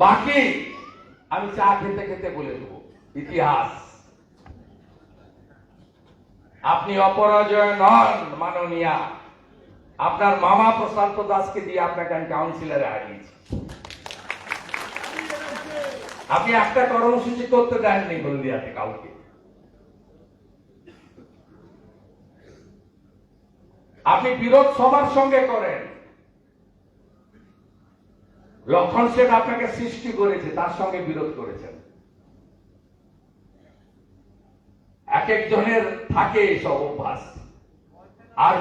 বাকি আমি চা খেতে খেতে বলে দেবো। ইতিহাস। আপনি অপরাজয় নন, মাননীয়া। আপনার মামা প্রশান্ত দাসকে দিয়ে আপনাকে আমি কাউন্সিলরে হারিয়েছি। আপনি একটা কর্মসূচি করতে দেননি হলদিয়াতে কাউকে। আপনি বিরোধ সবার সঙ্গে করেন। লক্ষণ শেঠ আপনাকে সৃষ্টি করেছে, তার সঙ্গে বিরোধ করেছেন। এক একজনের থাকে সব অভ্যাস। আর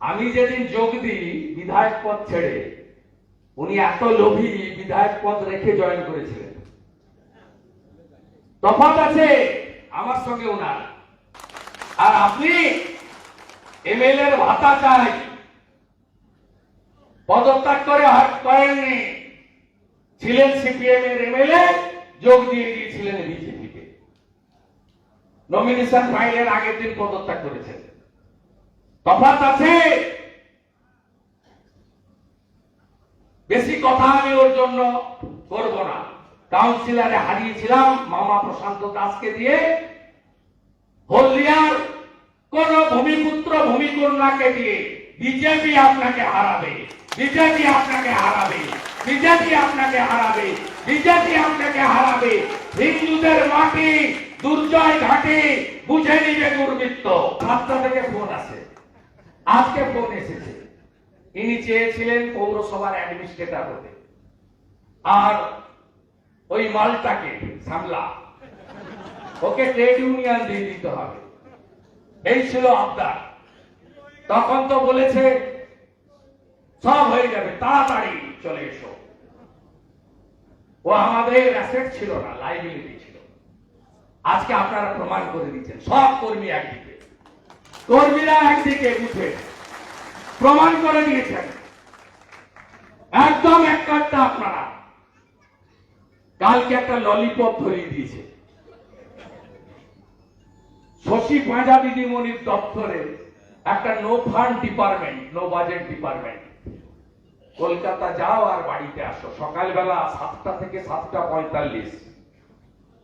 আমি যেদিন যোগ দিই বিধায়ক পদ ছেড়ে, উনি এত লোভী বিধায়ক পদ রেখে জয়েন করেছিলেন। তফাৎ আছে আমার সঙ্গে ওনার আর আপনি এমএলএ এর ভাতা চাই। পদত্যাগ করে হাত করেননি। ছিলেন সিপিএম এর এমএলএ, যোগ দিয়ে দিয়েছিলেন বিজেপিকে। নমিনেশন ফাইলের আগের দিন পদত্যাগ করেছেন। তফাৎ আছে। বেশি কথা আমি ওর জন্য করব না। কাউন্সিলারে হারিয়েছিলাম, মামা প্রশান্ত দাসকে দিয়ে। হলদিয়ার কোন ভূমিপুত্র ভূমিকন্যাকে দিয়ে বিজেপি আপনাকে হারাবে। বিজেপি আপনাকে হারাবে, বিজেপি আপনাকে হারাবে, বিজেপি আপনাকে হারাবে। হিন্দুদের মাটি দুর্জয় ঘাটে, বুঝে নিবে দুর্বৃত্ত। সাতটা থেকে ফোন আসে আজকে ফোন এসেছে। ইনি চেয়েছিলেন পৌরসভার অ্যাডমিনিস্ট্রেটর হতে। আর ওই মালটাকে সামলা। ওকে ট্রেড ইউনিয়ন দিয়ে দিতে হবে। এই ছিল আবদার। তখন তো বলেছে সব হয়ে যাবে, তাড়াতাড়ি চলে এসো। ও আমাদের অ্যাসেট ছিল না লাইবিলিটি ছিল। আজকে আপনারা প্রমাণ করে দিচ্ছেন, সব কর্মী একদিকে। কর্মীরা একদিকে উঠে প্রমাণ করে দিয়েছেন। একদম এক কাটটা আপনারা। কালকে একটা ললিপপ ধরিয়ে দিয়েছে। শশী পাঁজা দিদিমণির দপ্তরে একটা no fund department no budget department Kolkata যাও আর বাড়িতে আসো। সকালবেলা সাতটা থেকে সাতটা পঁয়তাল্লিশ।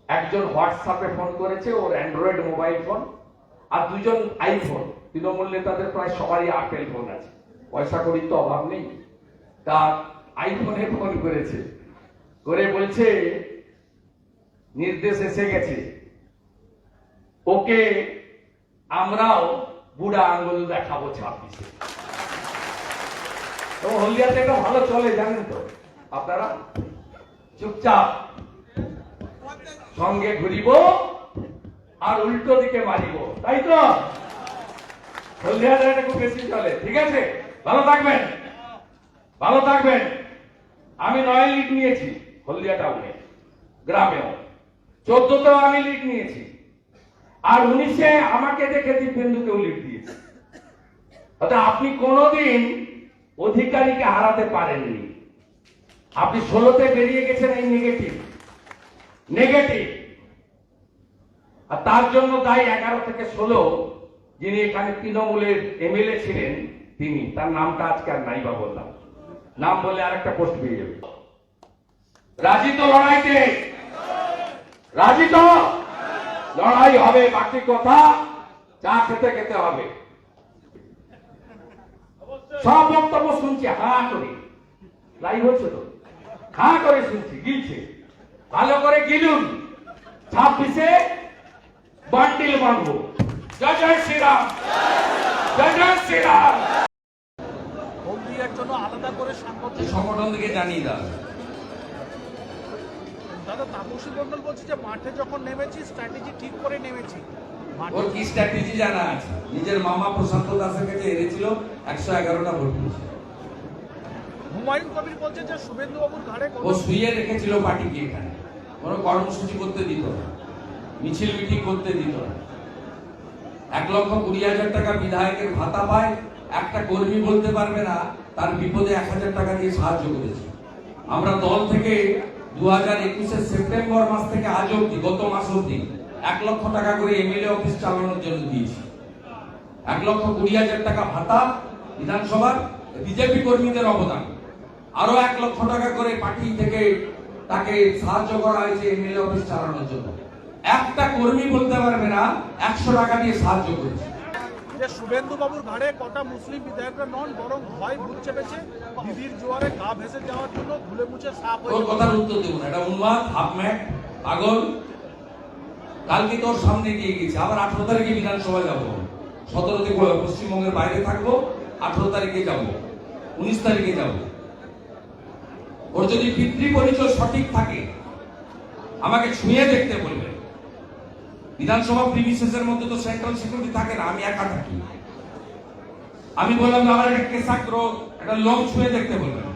একজন হোয়াটসঅ্যাপে ফোন করেছে, ওর অ্যান্ড্রয়েড মোবাইল ফোন আর দুজন আইফোন। তৃণমূল নেতাদের প্রায় সবারই আপেল ফোন আছে। পয়সা করির তো অভাব নেই। তা আইফোনে ফোন করেছে। করে বলছে, নির্দেশ এসে গেছে। ওকে আমরাও বুড়া আঙ্গুল দেখাবো ছাব্বিশে। তো হলদিয়াতে এটা ভালো চলে, জানেন তো। আপনারা চুপচাপ সঙ্গে ঘুরিব আর উল্টো দিকে মারিব, তাই তো? হলদিয়াতে এটা খুব বেশি চলে, ঠিক আছে? ভালো থাকবেন ভালো থাকবেন। আমি নয় লিড নিয়েছি হলদিয়া টাউনে, গ্রামেও। চোদ্দতেও আমি লিড নিয়েছি। আর উনিশে আমাকে দেখে দীপেন্দুকেও লিড দিয়েছে। অর্থাৎ আপনি কোনোদিন অধিকারীকে হারাতে পারেননি। আপনি ষোলোতে বেরিয়ে গেছেন এই নেগেটিভ নেগেটিভ আর তার জন্য দায়ী এগারো থেকে ষোলো, যিনি এখানে তৃণমূলের এমএলএ ছিলেন, তিনি। তার নামটা আজকে আর নাই বা বললাম। নাম বলে আরেকটা পোস্ট পেয়ে যাবে। রাজি তো লড়াইতে। রাজি তো। লড়াই হবে, বাকি কথা। চা খেতে খেতে হবে। সব বক্তব্য শুনছি হা করে। লাইভ হচ্ছে তো? হা করে শুনছি গিলছে। ভালো করে গিলুন। ছাব্বিশে বান্ডিল বাঁধবো। জয় জয় শ্রীরাম। জয় জয় শ্রীরাম। জন্য আলাদা করে সাংগঠনিক সংগঠন থেকে জানিয়ে দাও। দাদা তাপসী মন্ডল বলছে যে মাঠে যখন নেমেছি স্ট্র্যাটেজি ঠিক করে নেমেছি। ওর কি স্ট্র্যাটেজি জানা আছে? নিজের মামা প্রশান্ত দাসের কাছে এনেছিল একশো এগারোটা ভোট পেয়েছে। হুমায়ুন কবির বলছে যে শুভেন্দু বাবুর ঘাড়ে ও শুয়ে রেখেছিল পার্টিকে এখানে। কোনো কর্মসূচি করতে দিত না। মিছিল মিটিং করতে দিত না। এক লক্ষ কুড়ি হাজার টাকা বিধায়কের ভাতা পায় একটা কর্মী বলতে পারবে না তার বিপদে এক হাজার টাকা দিয়ে সাহায্য করেছে। আমরা দল থেকে দু হাজার একুশের সেপ্টেম্বর মাস থেকে আজ অব্দি গত মাস অব্দি এক লক্ষ টাকা করে এমএলএ অফিস চালানোর জন্য দিয়েছি। এক লক্ষ কুড়ি হাজার টাকা ভাতা বিধানসভার বিজেপি কর্মীদের অবদান। আরও এক লক্ষ টাকা করে পার্টি থেকে তাকে সাহায্য করা হয়েছে এমএলএ অফিস চালানোর জন্য। একটা কর্মী বলতে পারবে না একশো টাকা দিয়ে সাহায্য করেছে। যে শুভেন্দু বাবুর ঘাড়ে কটা মুসলিম বিধায়করা নন বরং ভয় ভূত চেপেছে দিদির জোয়ারে গা ভেসে যাওয়ার জন্য ভুলে মুছে ওর হয়ে কথার উত্তর দেবো না। এটা উন্মাদ হাফম্যাট পাগল। কালকে তোর সামনে দিয়ে গেছে। আবার আঠারো তারিখে বিধানসভা যাব। সতেরো থেকে পশ্চিমবঙ্গের বাইরে থাকব, আঠারো তারিখে যাব, উনিশ তারিখে যাব। ওর যদি পিতৃ পরিচয় সঠিক থাকে, আমাকে ছুঁয়ে দেখতে বলবে। বিধানসভা প্রিমিসেসের মধ্যে তো সেন্ট্রাল সিকিউরিটি থাকে না, আমি একা থাকি। আমি বললাম আমার একটা কেসাগ্র একটা লোক ছুঁয়ে দেখতে বলবেন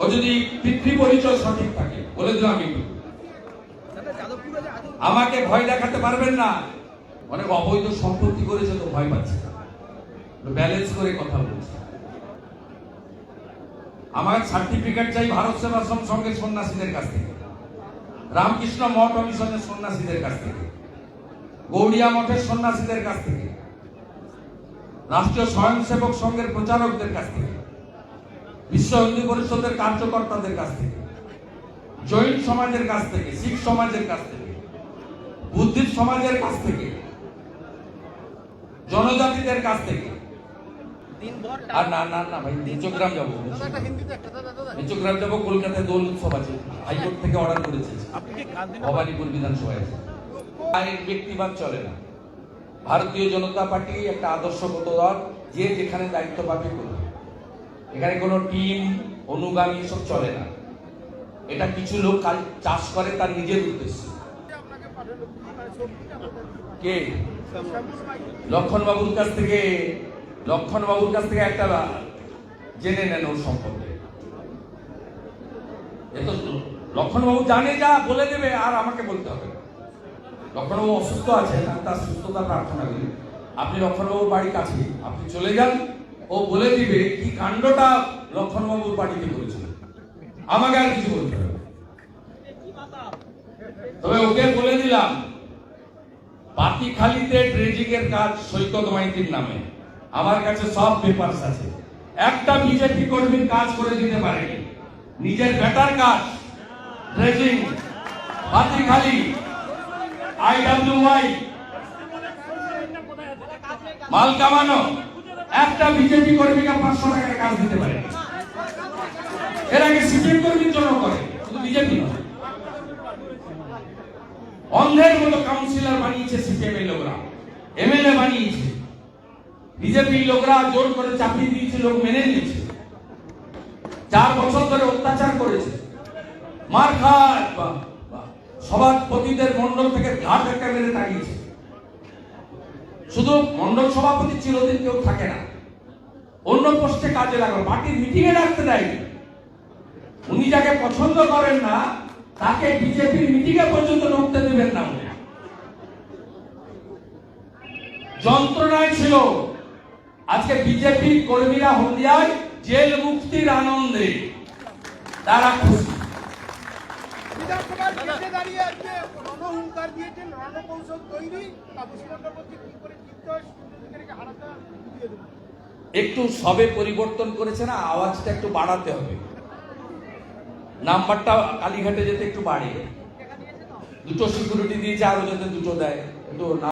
ও যদি পিতৃ পরিচয় সঠিক থাকে, বলে দিলাম আমি। আমাকে ভয় দেখাতে পারবেন না। অনেক অবৈধ সম্পত্তি করেছে তো ভয় পাচ্ছে। ব্যালেন্স করে কথা বলছে। আমার সার্টিফিকেট চাই ভারত সেবাশ্রম সঙ্গে সন্ন্যাসীদের কাছ থেকে। রামকৃষ্ণ মঠ মিশনের সন্ন্যাসীদের কাছ থেকে। গৌড়িয়া মঠের সন্ন্যাসীদের কাছ থেকে। রাষ্ট্রীয় স্বয়ংসেবক সংঘের প্রচারকদের কাছ থেকে। বিশ্ব হিন্দু পরিষদের কার্যকর্তাদের কাছ থেকে। জৈন সমাজের কাছ থেকে শিখ সমাজের কাছ থেকে বুদ্ধিস্ট সমাজের কাছ থেকে জনজাতিদের কাছ থেকে। আর না না না ভাই নিচগ্রাম যাব নিচগ্রাম যাব কলকাতায় দোল উৎসব আছে। হাইকোর্ট থেকে অর্ডার করেছে। ভবানীপুর বিধানসভায় আইন ব্যক্তিবাদ চলে না। ভারতীয় জনতা পার্টি একটা আদর্শগত দল যে যেখানে দায়িত্ব পাবে করবে। এখানে কোনো টিম অনুগামী সব চলে না। এটা কিছু লোক চাষ করে তার নিজের উদ্দেশ্য। কে? লক্ষণ বাবুর কাছ থেকে লক্ষণ বাবুর কাছ থেকে একটা জেনে নেন ওর সম্পর্কে। এ তো লক্ষণ বাবু জানে যা, বলে দেবে, আর আমাকে বলতে হবে। লক্ষণ বাবু অসুস্থ আমি তার সুস্থতা প্রার্থনা করি। আপনি লক্ষণবাবুর বাড়ি কাছে আপনি চলে যান, ও বলে দিবে কি কাণ্ডটা লক্ষণবাবুর বাড়িতে করেছিল। আমাকে আর কিছু বলতে তবে ওকে বলে দিলাম পাতিখালিতে ড্রেজিং এর কাজ সৈকত মাইতির নামে। আমার কাছে সব পেপারস আছে। একটা বিজেপি কর্মীর কাজ করে দিতে পারেনি। নিজের বেটার কাজ ড্রেজিং পাতিখালি আইডব্লিউআই মাল কামানো, একটা বিজেপি কর্মীকে পাঁচশো টাকার কাজ দিতে পারে এর আগে সিপিএম কর্মীর জন্য করে, শুধু বিজেপি অন্ধের মতো কাউন্সিলর বানিয়েছে সিপিএম এর লোকরা এমএলএ বানিয়েছে। বিজেপি লোকরা জোর করে চাপিয়ে দিয়েছে, লোক মেনে নিয়েছে। চার বছর ধরে অত্যাচার করেছে। মার খায়। সভাপতিদের মন্ডল থেকে ঘাট একটা মেরে তাড়িয়েছে। শুধু মন্ডল সভাপতি চিরদিন কেউ থাকে না। অন্য পোস্টে কাজে লাগল পার্টির মিটিং এ ডাকতে দেয়নি। উনি যাকে পছন্দ করেন না তাকে বিজেপির মিটিং এ পর্যন্ত ঢুকতে দেবেন না যন্ত্রণায় ছিল। আজকে বিজেপি কর্মীরা হলদিয়ায় জেল মুক্তির আনন্দে তারা খুশি। একটু সবে পরিবর্তন করেছে না আওয়াজটা একটু বাড়াতে হবে। নাম্বারটা কালীঘাটে যেতে একটু বাড়ে দুটো সিকিউরিটি দিয়েছে আরও যাতে দুটো দেয়। একটু